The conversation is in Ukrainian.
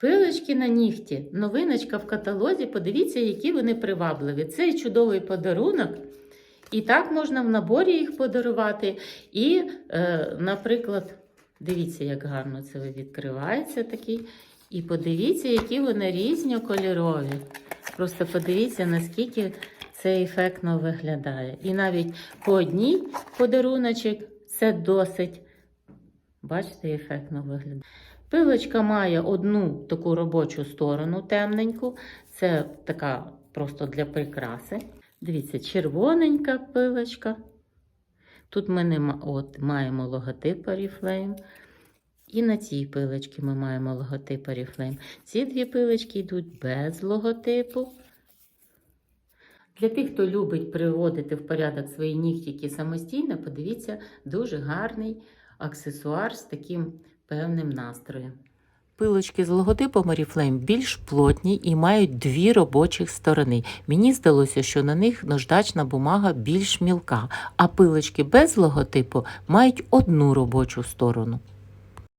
Пилочки на нігті. Новиночка в каталозі. Подивіться, які вони привабливі. Цей чудовий подарунок. І так можна в наборі їх подарувати. І, е, наприклад, дивіться, як гарно це відкривається такий. І подивіться, які вони різнокольорові. Просто подивіться, наскільки це ефектно виглядає. І навіть по одній подаруночок це досить, бачите, ефектно виглядає. Пилочка має одну таку робочу сторону темненьку. Це така просто для прикраси. Дивіться, червоненька пилочка. Тут ми не от, маємо логотип Oriflame. І на цій пилочці ми маємо логотип Oriflame. Ці дві пилочки йдуть без логотипу. Для тих, хто любить приводити в порядок свої нігтики самостійно, подивіться, дуже гарний аксесуар з таким певним настроєм. Пилочки з логотипом Oriflame більш плотні і мають дві робочих сторони. Мені здалося, що на них наждачна бумага більш мілка, а пилочки без логотипу мають одну робочу сторону.